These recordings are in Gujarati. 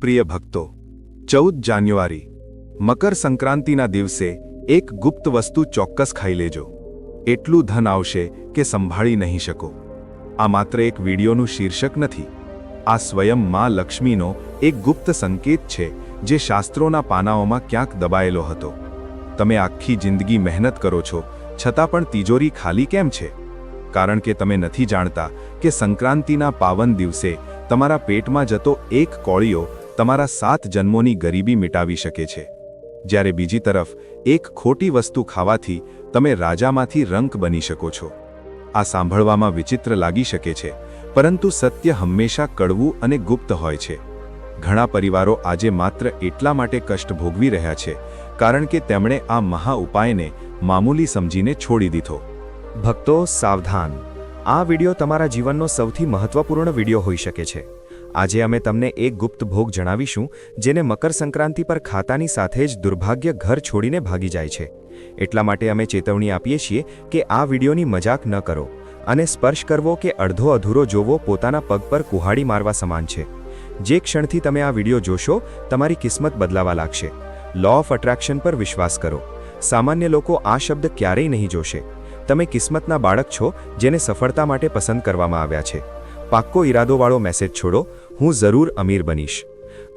પ્રિય ભક્તો, ચૌદ જાન્યુઆરી, મકર સંક્રાંતિના દિવસે એક ગુપ્ત વસ્તુ ચોક્કસ ખાઈ લેજો. એટલું ધન આવશે કે સંભાળી નહીં શકો. આ માત્ર એક વિડીયોનું શીર્ષક નથી. આ સ્વયં માં લક્ષ્મીનો એક ગુપ્ત સંકેત છે જે શાસ્ત્રોના પાનાઓમાં ક્યાંક દબાયેલો હતો. તમે આખી જિંદગી મહેનત કરો છો, છતાં પણ તિજોરી ખાલી કેમ છે? કારણ કે તમે નથી જાણતા કે સંક્રાંતિના પાવન દિવસે તમારા પેટમાં જતો એક કોળીઓ તમારા સાત જન્મોની ગરીબી મિટાવી શકે છે. જ્યારે બીજી તરફ, એક ખોટી વસ્તુ ખાવાથી તમે રાજામાંથી રંક બની શકો છો. આ સાંભળવામાં વિચિત્ર લાગી શકે છે, પરંતુ સત્ય હંમેશા કડવું અને ગુપ્ત હોય છે. ઘણા પરિવારો આજે માત્ર એટલા માટે કષ્ટ ભોગવી રહ્યા છે, કારણ કે તેમણે આ મહા ઉપાયને મામૂલી સમજીને છોડી દીધો. ભક્તો, સાવધાન. આ વિડિયો તમારા જીવનનો સૌથી મહત્વપૂર્ણ વિડિયો હોઈ શકે છે. આજે અમે તમને એક ગુપ્ત ભોગ જણાવીશું, જેને મકર સંક્રાંતિ પર ખાતાની સાથે જ દુર્ભાગ્ય ઘર છોડીને ભાગી જાય છે. એટલા માટે અમે ચેતવણી આપીએ છીએ કે આ વિડિયોની મજાક ન કરો અને સ્પર્શ કરવો કે અડધો અધૂરો જોવો પોતાના પગ પર કુહાડી મારવા સમાન છે. જે ક્ષણથી તમે આ વિડિયો જોશો, તમારી કિસ્મત બદલાવા લાગશે. લો ઓફ અટ્રેક્શન પર વિશ્વાસ કરો. સામાન્ય લોકો આ શબ્દ ક્યારેય નહીં જોશે. તમે કિસ્મતના બાળક છો, જેને સફળતા માટે પસંદ કરવામાં આવ્યા છે. પાક્કો ઈરાદોવાળો મેસેજ છોડો. હું જરૂર અમીર બનીશ.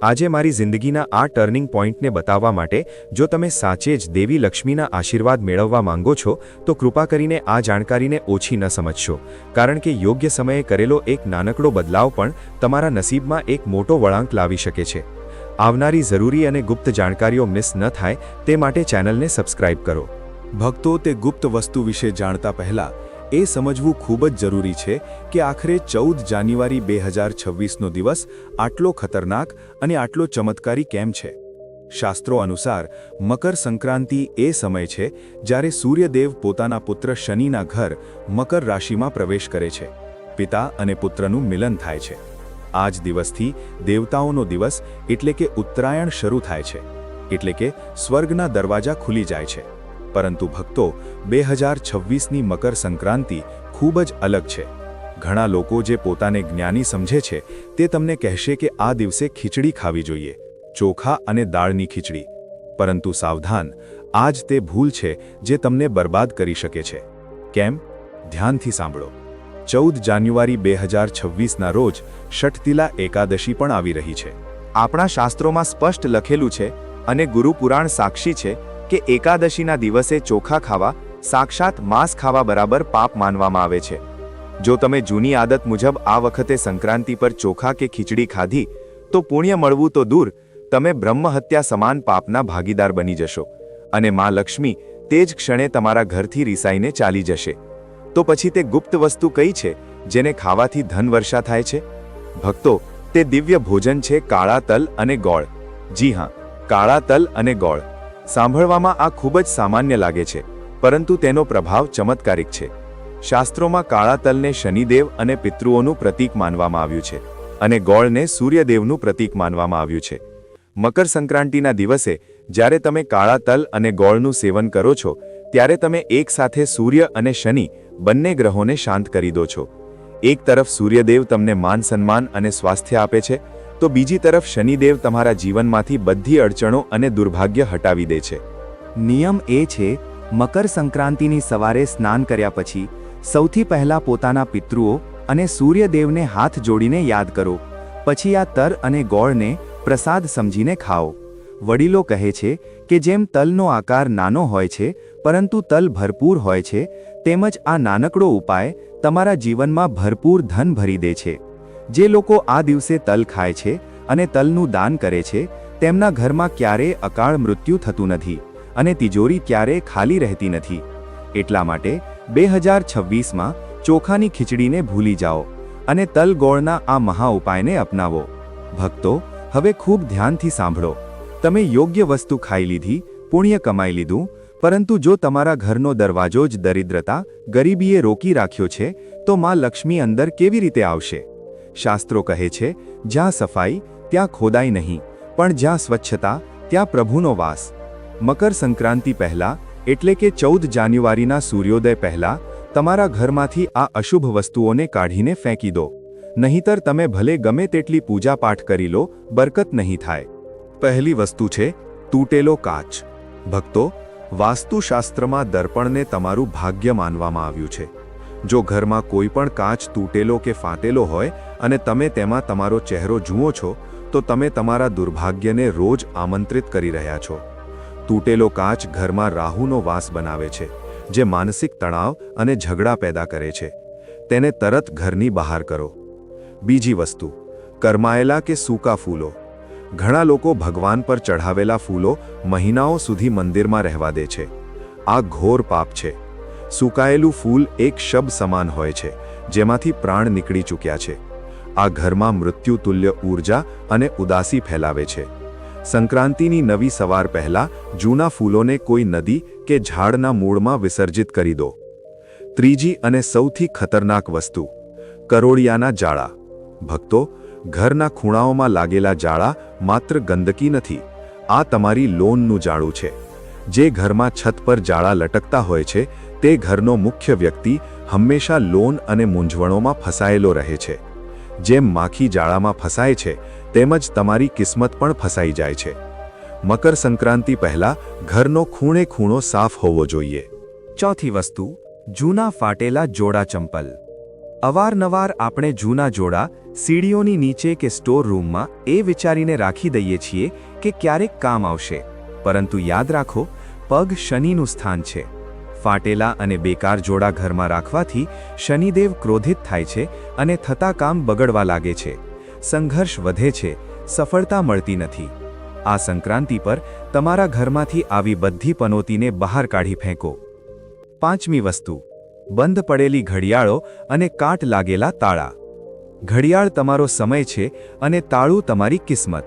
આજે મારી જિંદગીના આ ટર્નિંગ પોઈન્ટને બતાવવા માટે જો તમે સાચે જ દેવી લક્ષ્મીના આશીર્વાદ મેળવવા માંગો છો, તો કૃપા કરીને આ જાણકારીને ઓછી ન સમજશો. કારણ કે યોગ્ય સમયે કરેલો એક નાનકડો બદલાવ પણ તમારા નસીબમાં એક મોટો વળાંક લાવી શકે છે. આવનારી જરૂરી અને ગુપ્ત જાણકારીઓ મિસ ન થાય, તે માટે ચેનલને સબસ્ક્રાઇબ કરો. ભક્તો તે ગુપ્ત વસ્તુ વિશે જાણતા પહેલા એ સમજવું ખૂબ જ જરૂરી છે કે આખરે ચૌદ જાન્યુઆરી બે હજાર છવ્વીસનો દિવસ આટલો ખતરનાક અને આટલો ચમત્કારી કેમ છે? શાસ્ત્રો અનુસાર, મકર સંક્રાંતિ એ સમય છે જ્યારે સૂર્યદેવ પોતાના પુત્ર શનિના ઘર મકર રાશિમાં પ્રવેશ કરે છે. પિતા અને પુત્રનું મિલન થાય છે. આ જ દિવસથી દેવતાઓનો દિવસ એટલે કે ઉત્તરાયણ શરૂ થાય છે. એટલે કે સ્વર્ગના દરવાજા ખુલી જાય છે. પરંતુ ભક્તો બે હજાર છવ્વીસની મકર સંક્રાંતિ ખૂબ જ અલગ છે. ઘણા લોકો જે પોતાને જ્ઞાની સમજે છે તે તમને કહેશે કે આ દિવસે ખીચડી ખાવી જોઈએ, ચોખા અને દાળની ખીચડી. પરંતુ સાવધાન આ જ તે ભૂલ છે જે તમને બરબાદ કરી શકે છે. કેમ? ધ્યાનથી સાંભળો. ચૌદ જાન્યુઆરી બે હજાર છવ્વીસના રોજ ષઠતિલા એકાદશી પણ આવી રહી છે. આપણા શાસ્ત્રોમાં સ્પષ્ટ લખેલું છે અને ગુરુપુરાણ સાક્ષી છે કે એકાદશીના દિવસે ચોખા ખાવા, સાક્ષાત માંસ ખાવા બરાબર પાપ માનવામાં આવે છે. જો તમે જૂની આદત મુજબ આ વખતે સંક્રાંતિ પર ચોખા કે ખીચડી ખાધી, તો પુણ્ય મળવું તો દૂર, તમે બ્રહ્મહત્યા સમાન પાપના ભાગીદાર બની જશો. અને માં લક્ષ્મી તે જ ક્ષણે તમારા ઘરથી રિસાઈને ચાલી જશે. તો પછી તે ગુપ્ત વસ્તુ કઈ છે, જેને ખાવાથી ધન વર્ષા થાય છે? ભક્તો, તે દિવ્ય ભોજન છે કાળા તલ અને ગોળ. જી હા, કાળા તલ અને ગોળ. સાંભળવામાં આ ખૂબ જ સામાન્ય લાગે છે, પરંતુ તેનો પ્રભાવ ચમત્કારિક છે. શાસ્ત્રોમાં કાળા તલને શનિદેવ અને પિતૃઓનું પ્રતીક માનવામાં આવ્યું છે, અને ગોળને સૂર્યદેવનું પ્રતીક માનવામાં આવ્યું છે. મકર સંક્રાંતિના દિવસે, જ્યારે તમે કાળા તલ અને ગોળનું સેવન કરો છો, ત્યારે તમે એકસાથે સૂર્ય અને શનિ, બંને ગ્રહોને શાંત કરી દો છો. એક તરફ સૂર્યદેવ તમને માન સન્માન અને સ્વાસ્થ્ય આપે છે તો બીજી તરફ શનિદેવ તમારા જીવનમાંથી બધી અડચણો અને દુર્ભાગ્ય હટાવી દે છે. નિયમ એ છે, મકર સંક્રાંતિની સવારે સ્નાન કર્યા પછી સૌથી પહેલા પોતાના પિતૃઓ અને સૂર્યદેવને હાથ જોડીને યાદ કરો. પછી આ તર અને ગોળને પ્રસાદ સમજીને ખાઓ. વડીલો કહે છે કે જેમ તલનો આકાર નાનો હોય છે, પરંતુ તલ ભરપૂર હોય છે તેમજ આ નાનકડો ઉપાય તમારા જીવનમાં ભરપૂર ધન ભરી દે છે. જે લોકો આ દિવસે તલ ખાય છે અને તલનું દાન કરે છે, તેમના ઘરમાં ક્યારેય અકાળ મૃત્યુ થતું નથી અને તિજોરી ક્યારેય ખાલી રહેતી નથી. એટલા માટે બે હજાર છવ્વીસમાં ચોખાની ખીચડીને ભૂલી જાઓ અને તલ ગોળના આ મહા ઉપાયને અપનાવો. ભક્તો, હવે ખૂબ ધ્યાનથી સાંભળો. તમે યોગ્ય વસ્તુ ખાઈ લીધી, પુણ્ય કમાઈ લીધું, પરંતુ જો તમારા ઘરનો દરવાજો જ દરિદ્રતા, ગરીબીએ રોકી રાખ્યો છે, તો માં લક્ષ્મી અંદર કેવી રીતે આવશે? શાસ્ત્રો કહે છે, જ્યાં સફાઈ, ત્યાં ખોદાઈ નહીં, પણ જ્યાં સ્વચ્છતા, ત્યાં પ્રભુનો વાસ. મકર સંક્રાંતિ પહેલા, એટલે કે ચૌદ જાન્યુઆરીના સૂર્યોદય પહેલા, તમારા ઘરમાંથી આ અશુભ વસ્તુઓને કાઢીને ફેંકી દો. નહીંતર તમે ભલે ગમે તેટલી પૂજાપાઠ કરી લો, બરકત નહીં થાય. પહેલી વસ્તુ છે, તૂટેલો કાચ. ભક્તો, વાસ્તુશાસ્ત્રમાં દર્પણને તમારું ભાગ્ય માનવામાં આવ્યું છે. જો ઘરમાં કોઈ પણ કાચ તૂટેલો કે ફાટેલો હોય અને તમે તેમાં તમારો ચહેરો જુઓ છો, તો તમે તમારા દુર્ભાગ્યને રોજ આમંત્રિત કરી રહ્યા છો. તૂટેલો કાચ ઘરમાં રાહુનો વાસ બનાવે છે, જે માનસિક તણાવ અને ઝઘડા પેદા કરે છે. તેને તરત ઘરની બહાર કરો. બીજી વસ્તુ, કરમાયેલા કે સૂકા ફૂલો. ઘણા લોકો ભગવાન પર ચઢાવેલા ફૂલો મહિનાઓ સુધી મંદિરમાં રહેવા દે છે. આ ઘોર પાપ છે. સુકાયેલું ફૂલ એક શબ સમાન હોય છે, જેમાંથી પ્રાણ નીકળી ચૂક્યા છે. આ ઘરમાં મૃત્યુતુલ્ય ઊર્જા અને ઉદાસી ફેલાવે છે. સંક્રાંતિની નવી સવાર પહેલા જૂના ફૂલોને કોઈ નદી કે ઝાડના મૂળમાં વિસર્જિત કરી દો. ત્રીજી અને સૌથી ખતરનાક વસ્તુ, કરોળિયાના જાળા ભક્તો, ઘરના ખૂણાઓમાં લાગેલા જાળા માત્ર ગંદકી નથી, આ તમારી લોનનું જાળું છે. જે ઘરમાં છત પર જાળા લટકતા હોય છે, તે ઘરનો મુખ્ય વ્યક્તિ હંમેશા લોન અને મૂંઝવણોમાં ફસાયેલો રહે છે. જેમ માખી જાળામાં ફસાય છે, તેમજ તમારી કિસ્મત પણ ફસાઈ જાય છે. મકર સંક્રાંતિ પહેલા ઘરનો ખૂણે ખૂણો સાફ હોવો જોઈએ. ચોથી વસ્તુ, જૂના ફાટેલા જોડા ચંપલ. અવારનવાર આપણે જૂના જોડા સીડીઓની નીચે કે સ્ટોર રૂમમાં એ વિચારીને રાખી દઈએ છીએ કે ક્યારેક કામ આવશે. પરંતુ યાદ રાખો, પગ શનિનું સ્થાન છે. ફાટેલા અને બેકાર જોડા ઘરમાં રાખવાથી શનિદેવ ક્રોધિત થાય છે અને થતા કામ બગડવા લાગે છે. સંઘર્ષ વધે છે, સફળતા મળતી નથી. આ સંક્રાંતિ પર તમારા ઘરમાંથી આવી બધી પનોતીને બહાર કાઢી ફેંકો. પાંચમી વસ્તુ, બંધ પડેલી ઘડિયાળો અને કાટ લાગેલા તાળા. ઘડિયાળ તમારો સમય છે અને તાળું તમારી કિસ્મત.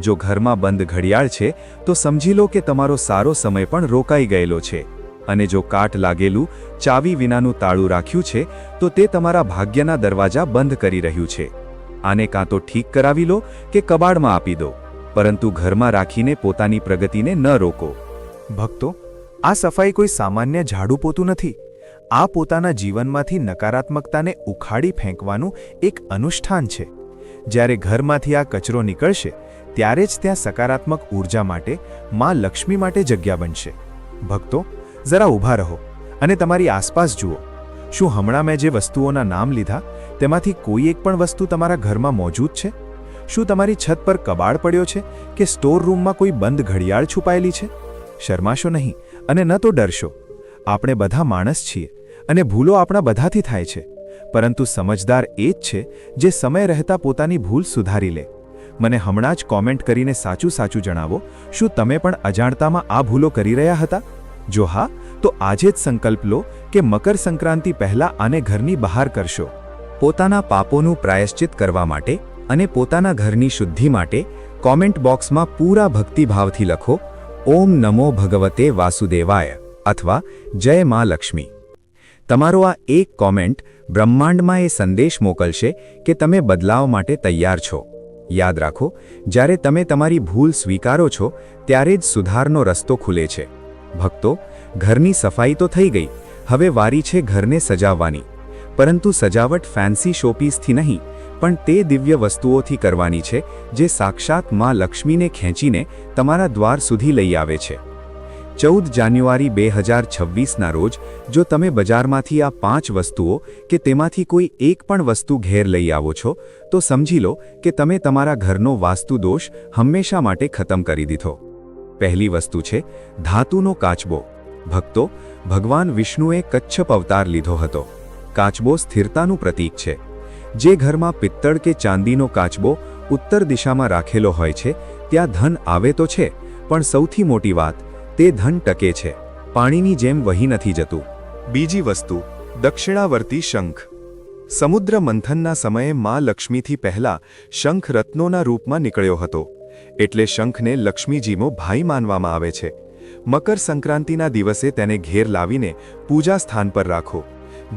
જો ઘરમાં બંધ ઘડિયાળ છે, તો સમજી લો કે તમારો સારો સમય પણ રોકાઈ ગયેલો છે. અને જો કાટ લાગેલું ચાવી વિનાનું તાળું રાખ્યું છે, તો તે તમારા ભાગ્યના દરવાજા બંધ કરી રહ્યું છે. આને કાં તો ઠીક કરાવી લો કે કબાડમાં આપી દો, પરંતુ ઘરમાં રાખીને પોતાની પ્રગતિને ન રોકો. ભક્તો, આ સફાઈ કોઈ સામાન્ય ઝાડુ પોતું નથી. આ પોતાના જીવનમાંથી નકારાત્મકતાને ઉખાડી ફેંકવાનું એક અનુષ્ઠાન છે. જ્યારે ઘરમાંથી આ કચરો નીકળશે, ત્યારે જ ત્યાં સકારાત્મક ઊર્જા માટે મા લક્ષ્મી માટે જગ્યા બનશે. ભક્તો જરા ઊભા રહો અને તમારી આસપાસ જુઓ. શું હમણાં મેં જે વસ્તુઓના નામ લીધા, તેમાંથી કોઈ એક પણ વસ્તુ તમારા ઘરમાં મોજૂદ છે? શું તમારી છત પર કબાડ પડ્યો છે કે સ્ટોર રૂમમાં કોઈ બંધ ઘડિયાળ છુપાયેલી છે? શરમાશો નહીં અને ન તો ડરશો. આપણે બધા માણસ છીએ અને ભૂલો આપણા બધાથી થાય છે. પરંતુ સમજદાર એ જ છે જે સમય રહેતા પોતાની ભૂલ સુધારી લે. મને હમણાં જ કોમેન્ટ કરીને સાચું સાચું જણાવો. શું તમે પણ અજાણતામાં આ ભૂલો કરી રહ્યા હતા? જો હા, તો આજે જ સંકલ્પ લો કે મકર સંક્રાંતિ પહેલાં આને ઘરની બહાર કરશો. પોતાના પાપોનું પ્રાયશ્ચિત કરવા માટે અને પોતાના ઘરની શુદ્ધિ માટે કોમેન્ટ બોક્સમાં પૂરા ભક્તિભાવથી લખો, ઓમ નમો ભગવતે વાસુદેવાય અથવા, જય મા લક્ષ્મી તમારો આ એક કોમેન્ટ બ્રહ્માંડમાં એ સંદેશ મોકલશે કે તમે બદલાવ માટે તૈયાર છો. યાદ રાખો, જ્યારે તમે તમારી ભૂલ સ્વીકારો છો, ત્યારે જ સુધારનો રસ્તો ખુલે છે. ભક્તો, ઘરની સફાઈ તો થઈ ગઈ, હવે વારી છે ઘરને સજાવવાની. પરંતુ સજાવટ ફેન્સી શોપીસથી નહીં, પણ તે દિવ્ય વસ્તુઓથી કરવાની છે, જે સાક્ષાતમાં લક્ષ્મીને ખેંચીને તમારા દ્વાર સુધી લઈ આવે છે. ચૌદ જાન્યુઆરી બે હજાર છવ્વીસના રોજ, જો તમે બજારમાંથી આ પાંચ વસ્તુઓ કે તેમાંથી કોઈ એક પણ વસ્તુ ઘેર લઈ આવો છો, તો સમજી લો કે તમે તમારા ઘરનો વાસ્તુ દોષ હંમેશા માટે ખતમ કરી દીધો. પહેલી વસ્તુ છે, ધાતુનો કાચબો. ભક્તો, ભગવાન વિષ્ણુએ કચ્છપ અવતાર લીધો હતો. કાચબો સ્થિરતાનું પ્રતીક છે. જે ઘરમાં પિત્તળ કે ચાંદીનો કાચબો ઉત્તર દિશામાં રાખેલો હોય છે, ત્યાં ધન આવે તો છે, પણ સૌથી મોટી વાત, તે ધન ટકે છે. પાણીની જેમ વહી નથી જતું. બીજી વસ્તુ, દક્ષિણાવર્તી શંખ. સમુદ્ર મંથનના સમયે મા લક્ષ્મીથી પહેલા શંખ રત્નોના રૂપમાં નીકળ્યો હતો. એટલે શંખને લક્ષ્મીજીનો ભાઈ માનવામાં આવે છે. મકર સંક્રાંતિના દિવસે તેને ઘેર લાવીને પૂજા સ્થાન પર રાખો.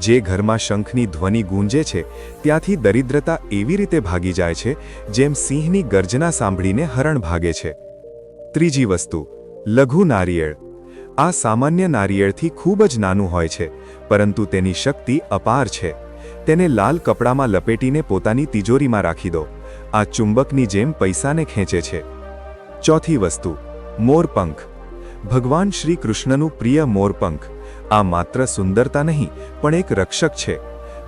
જે ઘરમાં શંખની ધ્વનિ ગૂંજે છે, ત્યાંથી દરિદ્રતા એવી રીતે ભાગી જાય છે, જેમ સિંહની ગર્જના સાંભળીને હરણ ભાગે છે. ત્રીજી વસ્તુ, લઘુ નારિયેળ. આ સામાન્ય નારિયેળથી ખૂબ જ નાનું હોય છે, પરંતુ તેની શક્તિ અપાર છે. તેને લાલ કપડામાં લપેટીને પોતાની તિજોરીમાં રાખી દો. આ ચુંબકની જેમ પૈસાને ખેંચે છે. ચોથી વસ્તુ, મોરપંખ. ભગવાન શ્રી કૃષ્ણનું પ્રિય મોરપંખ. આ માત્ર સુંદરતા નહીં, પણ એક રક્ષક છે.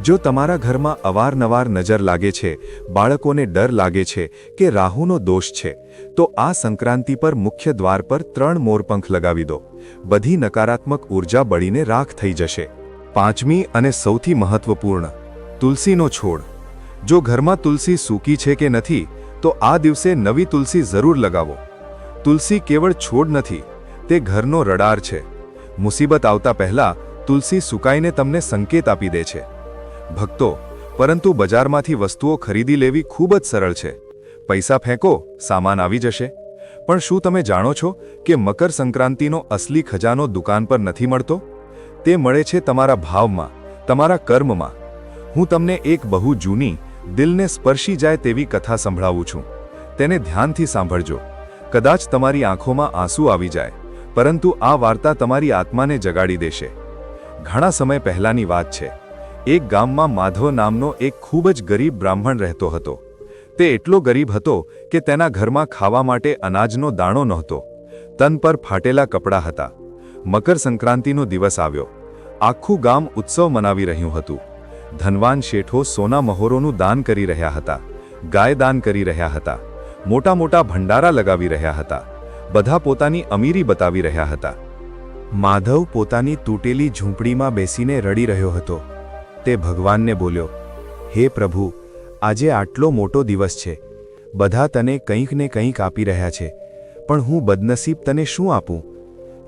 જો તમારા ઘરમાં અવારનવાર નજર લાગે છે, બાળકોને ડર લાગે છે કે રાહુનો દોષ છે, તો આ સંક્રાંતિ પર મુખ્ય દ્વાર પર ત્રણ મોરપંખ લગાવી દો. બધી નકારાત્મક ઊર્જા બળીને રાખ થઈ જશે. પાંચમી અને સૌથી મહત્વપૂર્ણ, તુલસીનો છોડ. જો ઘરમાં તુલસી સૂકી છે કે નથી, તો આ દિવસે નવી તુલસી જરૂર લગાવો. તુલસી કેવળ છોડ નથી, તે ઘરનો રડાર છે. મુસીબત આવતા પહેલા તુલસી સુકાઈને તમને સંકેત આપી દે છે. ભક્તો, પરંતુ બજારમાંથી વસ્તુઓ ખરીદી લેવી ખૂબ જ સરળ છે. પૈસા ફેંકો, સામાન આવી જશે. પણ શું તમે જાણો છો કે મકર સંક્રાંતિનો અસલી ખજાનો દુકાન પર નથી મળતો? તે મળે છે તમારા ભાવમાં, તમારા કર્મમાં. હું તમને એક બહુ જૂની દિલને સ્પર્શી જાય તેવી કથા સંભળાવું છું. તેને ધ્યાનથી સાંભળજો. કદાચ તમારી આંખોમાં આંસુ આવી જાય, પરંતુ આ વાર્તા તમારી આત્માને જગાડી દેશે. ઘણા સમય પહેલાની વાત છે. એક ગામમાં માધવ નામનો એક ખૂબ જ ગરીબ બ્રાહ્મણ રહેતો હતો. તે એટલો ગરીબ હતો કે તેના ઘરમાં ખાવા માટે અનાજનો દાણો નહોતો. તન પર ફાટેલા કપડાં હતા. મકર સંક્રાંતિનો દિવસ આવ્યો. આખું ગામ ઉત્સવ મનાવી રહ્યું હતું. ધનવાન શેઠો સોના મહોરોનું દાન કરી રહ્યા હતા, ગાય દાન કરી રહ્યા હતા, મોટા મોટા ભંડારા લગાવી રહ્યા હતા, બધા પોતાની અમીરી બતાવી રહ્યા હતા. માધવ પોતાની તૂટેલી ઝૂંપડીમાં બેસીને રડી રહ્યો હતો. તે ભગવાનને બોલ્યો, હે પ્રભુ, આજે આટલો મોટો દિવસ છે. બધા તને કંઈક ને કંઈક આપી રહ્યા છે, પણ હું બદનસીબ તને શું આપું?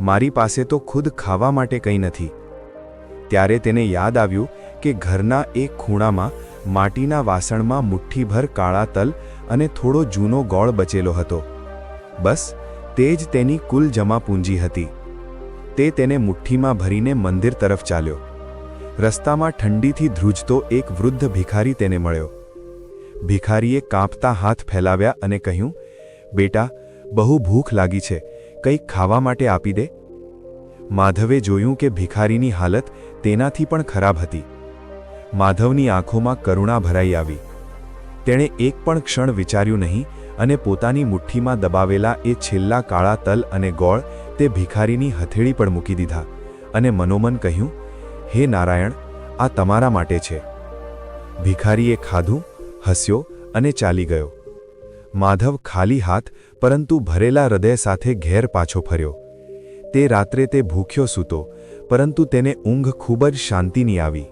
મારી પાસે તો ખુદ ખાવા માટે કંઈ નથી. ત્યારે તેને યાદ આવ્યું કે ઘરના એક ખૂણામાં માટીના વાસણમાં મુઠ્ઠીભર કાળા તલ અને થોડો જૂનો ગોળ બચેલો હતો. બસ, તે જ તેની કુલ જમા પૂંજી હતી. તે તેને મુઠ્ઠીમાં ભરીને મંદિર તરફ ચાલ્યો. રસ્તામાં ઠંડીથી ધ્રુજતો એક વૃદ્ધ ભિખારી તેને મળ્યો. ભિખારીએ કાંપતા હાથ ફેલાવ્યા અને કહ્યું, બેટા, બહુ ભૂખ લાગી છે, કંઈક ખાવા માટે આપી દે. માધવે જોયું કે ભિખારીની હાલત તેનાથી પણ ખરાબ હતી. માધવની આંખોમાં કરુણા ભરાઈ આવી. તેણે એક પણ ક્ષણ વિચાર્યું નહીં અને પોતાની મુઠ્ઠીમાં દબાવેલા એ છેલ્લા કાળા તલ અને ગોળ તે ભિખારીની હથેળી પર મૂકી દીધા અને મનોમન કહ્યું, હે નારાયણ, આ તમારા માટે છે. ભિખારીએ ખાધું, હસ્યો અને ચાલી ગયો. માધવ ખાલી હાથ પરંતુ ભરેલા હૃદય સાથે ઘેર પાછો ફર્યો. તે રાત્રે તે ભૂખ્યો સૂતો, પરંતુ તેને ઊંઘ ખૂબ જ શાંતિની આવી.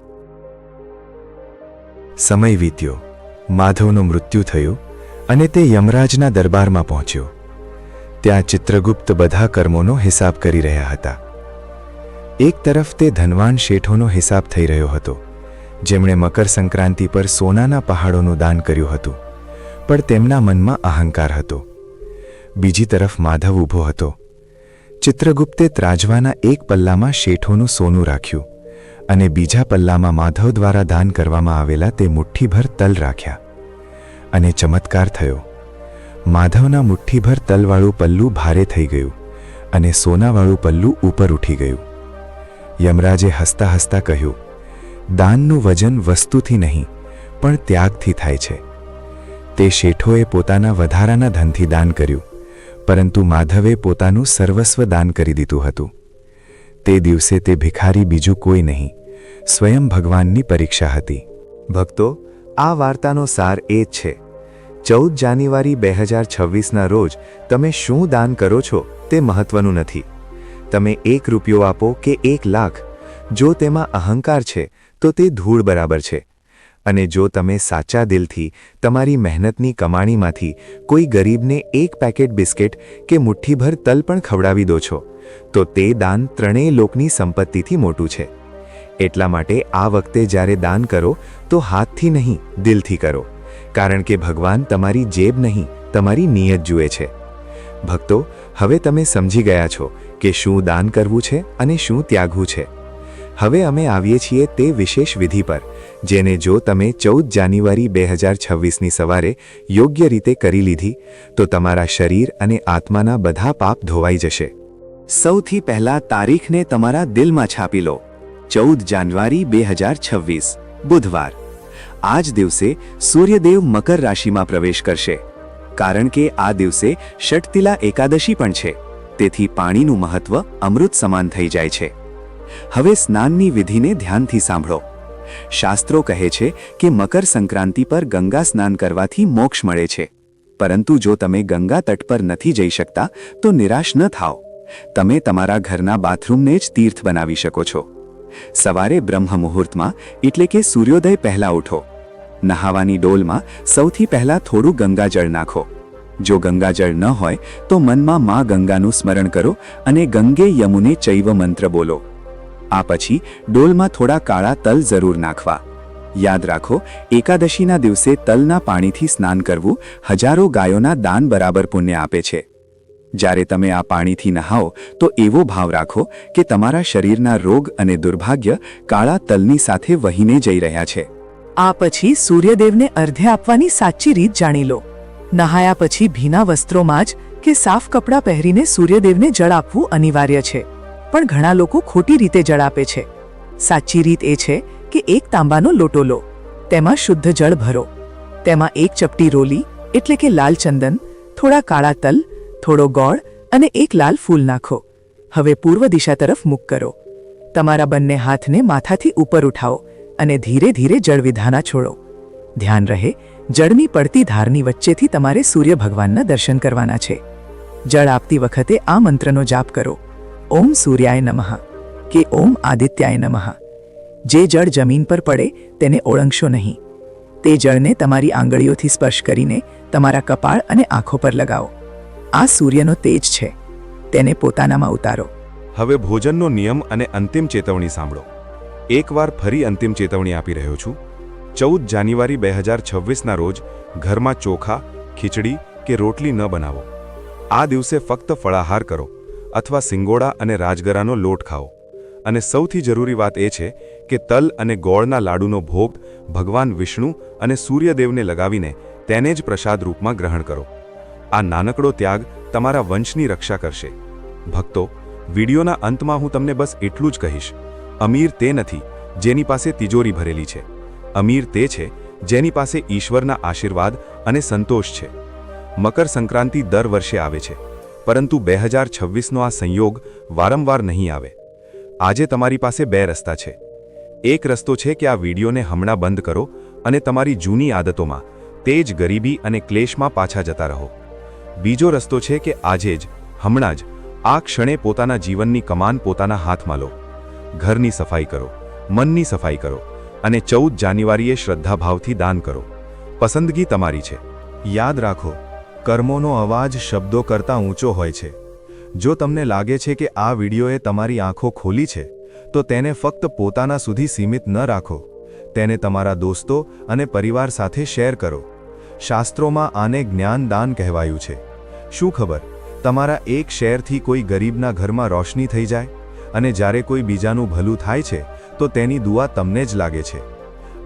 સમય વીત્યો. માધવનું મૃત્યુ થયું અને તે યમરાજના દરબારમાં પહોંચ્યો. ત્યાં ચિત્રગુપ્ત બધા કર્મોનો હિસાબ કરી રહ્યા હતા. એક તરફ તે ધનવાન શેઠોનો હિસાબ થઈ રહ્યો હતો, જેમણે મકર સંક્રાંતિ પર સોનાના પહાડોનું દાન કર્યું હતું, પણ તેમના મનમાં અહંકાર હતો. બીજી તરફ માધવ ઊભો હતો. ચિત્રગુપ્તે ત્રાજવાના એક પલ્લામાં શેઠોનું સોનું રાખ્યું. અને બીજા પલ્લામાં માધવ દ્વારા દાન કરવામાં આવેલા તે મુઠ્ઠીભર તલ રાખ્યા. અને ચમત્કાર થયો. માધવના મુઠ્ઠીભર તલવાળું પલ્લું ભારે થઈ ગયું અને સોનાવાળું પલ્લું ઉપર ઉઠી ગયું. યમરાજે હસતા હસતા કહ્યું, દાનનું વજન વસ્તુથી નહીં, પણ ત્યાગથી થાય છે. તે શેઠોએ પોતાના વધારાના ધનથી દાન કર્યું, પરંતુ માધવે પોતાનું સર્વસ્વ દાન કરી દીધું હતું. તે દિવસે તે ભિખારી બીજું કોઈ નહીં. સ્વયં ભગવાનની પરીક્ષા હતી. ભક્તો, આ વાર્તાનો સાર એ જ છે. ચૌદ જાન્યુઆરી બે હજાર છવ્વીસના રોજ તમે શું દાન કરો છો તે મહત્વનું નથી. તમે એક રૂપિયો આપો કે એક લાખ. જો તેમાં અહંકાર છે, તો તે ધૂળ બરાબર છે. અને જો તમે સાચા દિલથી તમારી મહેનતની કમાણીમાંથી કોઈ ગરીબને એક પેકેટ બિસ્કિટ કે મુઠ્ઠીભર તલ પણ ખવડાવી દો છો, તો તે દાન ત્રણેય લોકની સંપત્તિથી મોટું છે. એટલા માટે આ વખતે જ્યારે દાન કરો, તો હાથથી નહીં, દિલથી કરો. કારણ કે ભગવાન તમારી જેબ નહીં, તમારી નિયત જુએ છે. ભક્તો, હવે તમે સમજી ગયા છો કે શું દાન કરવું છે અને શું ત્યાગવું છે. હવે અમે આવીએ છીએ તે વિશેષ વિધિ પર, જેને જો તમે ચૌદ જાન્યુઆરી બે હજાર છવ્વીસની સવારે યોગ્ય રીતે કરી લીધી, તો તમારા શરીર અને આત્માના બધા પાપ ધોવાઈ જશે. સૌથી પહેલા તારીખને તમારા દિલમાં છાપી લો. ચૌદ જાન્યુઆરી બે હજાર છવ્વીસ, બુધવાર. આજ દિવસે સૂર્યદેવ મકર રાશિમાં પ્રવેશ કરશે. કારણ કે આ દિવસે ષટતિલા એકાદશી પણ છે. તેથી પાણીનું મહત્વ અમૃત સમાન થઈ જાય છે. હવે સ્નાનની વિધિને ધ્યાનથી સાંભળો. શાસ્ત્રો કહે છે કે મકર સંક્રાંતિ પર ગંગા સ્નાન કરવાથી મોક્ષ મળે છે. પરંતુ જો તમે ગંગા તટ પર નથી જઈ શકતા, તો નિરાશ ન થાઓ. તમે તમારા ઘરના બાથરૂમને જ તીર્થ બનાવી શકો છો. સવારે બ્રહ્મ મુહૂર્તમાં એટલે કે સૂર્યોદય પહેલાં ઉઠો. નહાવાની ડોલમાં સૌથી પહેલાં થોડું ગંગાજળ નાખો. જો ગંગાજળ ન હોય, તો મનમાં મા ગંગાનું સ્મરણ કરો અને ગંગે યમુને ચૈવ મંત્ર બોલો. આ પછી ડોલમાં થોડા કાળા તલ જરૂર નાખવા. યાદ રાખો, એકાદશીના દિવસે તલના પાણીથી સ્નાન કરવું હજારો ગાયોના દાન બરાબર પુણ્ય આપે છે. જ્યારે તમે આ પાણીથી નહાઓ, તો એવો ભાવ રાખો કે તમારા શરીરના રોગ અને દુર્ભાગ્ય કાળા તલની સાથે વહીને જઈ રહ્યા છે. આ પછી સૂર્યદેવને અર્ધ્ય આપવાની સાચી રીત જાણી લો. નહાયા પછી ભીના વસ્ત્રોમાં જ કે સાફ કપડાં પહેરીને સૂર્યદેવને જળ આપવું અનિવાર્ય છે. પણ ઘણા લોકો ખોટી રીતે જળ આપે છે. સાચી રીત એ છે કે એક તાંબાનો લોટો લો. તેમાં શુદ્ધ જળ ભરો. તેમાં એક ચપટી રોલી, એટલે કે લાલ ચંદન, થોડા કાળા તલ થોડો ગોળ અને એક લાલ ફૂલ નાખો. હવે પૂર્વ દિશા તરફ મુખ કરો. તમારા બંને હાથને માથાથી ઉપર ઉઠાવો અને ધીરે ધીરે જળવિધાના છોડો. ધ્યાન રહે, જળની પડતી ધારની વચ્ચેથી તમારે સૂર્ય ભગવાનના દર્શન કરવાના છે. જળ આપતી વખતે આ મંત્રનો જાપ કરો. ઓમ સૂર્યાય નમઃ કે ઓમ આદિત્યાય નમઃ. જે જળ જમીન પર પડે તેને ઓળંગશો નહીં. તે જળને તમારી આંગળીઓથી સ્પર્શ કરીને તમારા કપાળ અને આંખો પર લગાવો. આ સૂર્યનો તેજ છે. તેને પોતાનામાં ઉતારો. હવે ભોજનનો નિયમ અને અંતિમ ચેતવણી સાંભળો. એકવાર ફરી અંતિમ ચેતવણી આપી રહ્યો છું. ચૌદ જાન્યુઆરી બે હજાર છવ્વીસના રોજ ઘરમાં ચોખા, ખીચડી કે રોટલી ન બનાવો. આ દિવસે ફક્ત ફળાહાર કરો અથવા સિંગોડા અને રાજગરાનો લોટ ખાઓ. અને સૌથી જરૂરી વાત એ છે કે તલ અને ગોળના લાડુનો ભોગ ભગવાન વિષ્ણુ અને સૂર્યદેવને લગાવીને તેને જ પ્રસાદ રૂપમાં ગ્રહણ કરો. આ નાનકડો ત્યાગ તમારા વંશની રક્ષા કરશે. ભક્તો, વિડીયોના અંતમાં હું તમને બસ એટલું જ કહીશ. અમીર તે નથી જેની પાસે તિજોરી ભરેલી છે. અમીર તે છે જેની પાસે ઈશ્વરના આશીર્વાદ અને સંતોષ છે. મકર સંક્રાંતિ દર વર્ષે આવે છે, પરંતુ બે હજાર છવ્વીસનો આ સંયોગ વારંવાર નહીં આવે. આજે તમારી પાસે બે રસ્તા છે. એક રસ્તો છે કે આ વિડીયોને હમણાં બંધ કરો અને તમારી જૂની આદતોમાં તે જ ગરીબી અને ક્લેશમાં પાછા જતા રહો. બીજો રસ્તો છે કે આજે જ, હમણાં જ, આ ક્ષણે પોતાના જીવનની કમાન પોતાના હાથમાં લો. ઘરની સફાઈ કરો, મનની સફાઈ કરો અને ચૌદ જાન્યુઆરીએ શ્રદ્ધાભાવથી દાન કરો. પસંદગી તમારી છે. યાદ રાખો, કર્મોનો અવાજ શબ્દો કરતાં ઊંચો હોય છે. જો તમને લાગે છે કે આ વિડીયોએ તમારી આંખો ખોલી છે, તો તેને ફક્ત પોતાના સુધી સીમિત ન રાખો. તેને તમારા દોસ્તો અને પરિવાર સાથે શેર કરો. શાસ્ત્રોમાં આને જ્ઞાનદાન કહેવાયું છે. શું ખબર? તમારા એક શેરથી કોઈ ગરીબના ઘરમાં રોશની થઈ જાય? અને જ્યારે કોઈ બીજાનું ભલું થાય છે, તો તેની દુઆ તમને જ લાગે છે.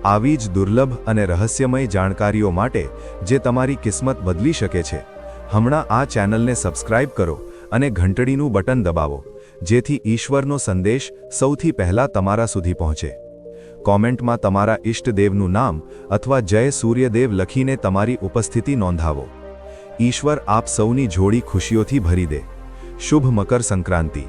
આવી જ દુર્લભ અને રહસ્યમય જાણકારીઓ માટે, જે તમારી કિસ્મત બદલી શકે છે, હમણાં આ ચેનલને સબસ્ક્રાઇબ કરો અને ઘંટડીનું બટન દબાવો, જેથી ઈશ્વરનો સંદેશ સૌથી પહેલા તમારા સુધી પહોંચે. કોમેન્ટમાં તમારા ઇષ્ટદેવનું નામ અથવા જય સૂર્યદેવ લખીને તમારી ઉપસ્થિતિ નોંધાવો. ઈશ્વર આપ સૌની જોડી ખુશીઓથી ભરી દે. શુભ મકર સંક્રાંતિ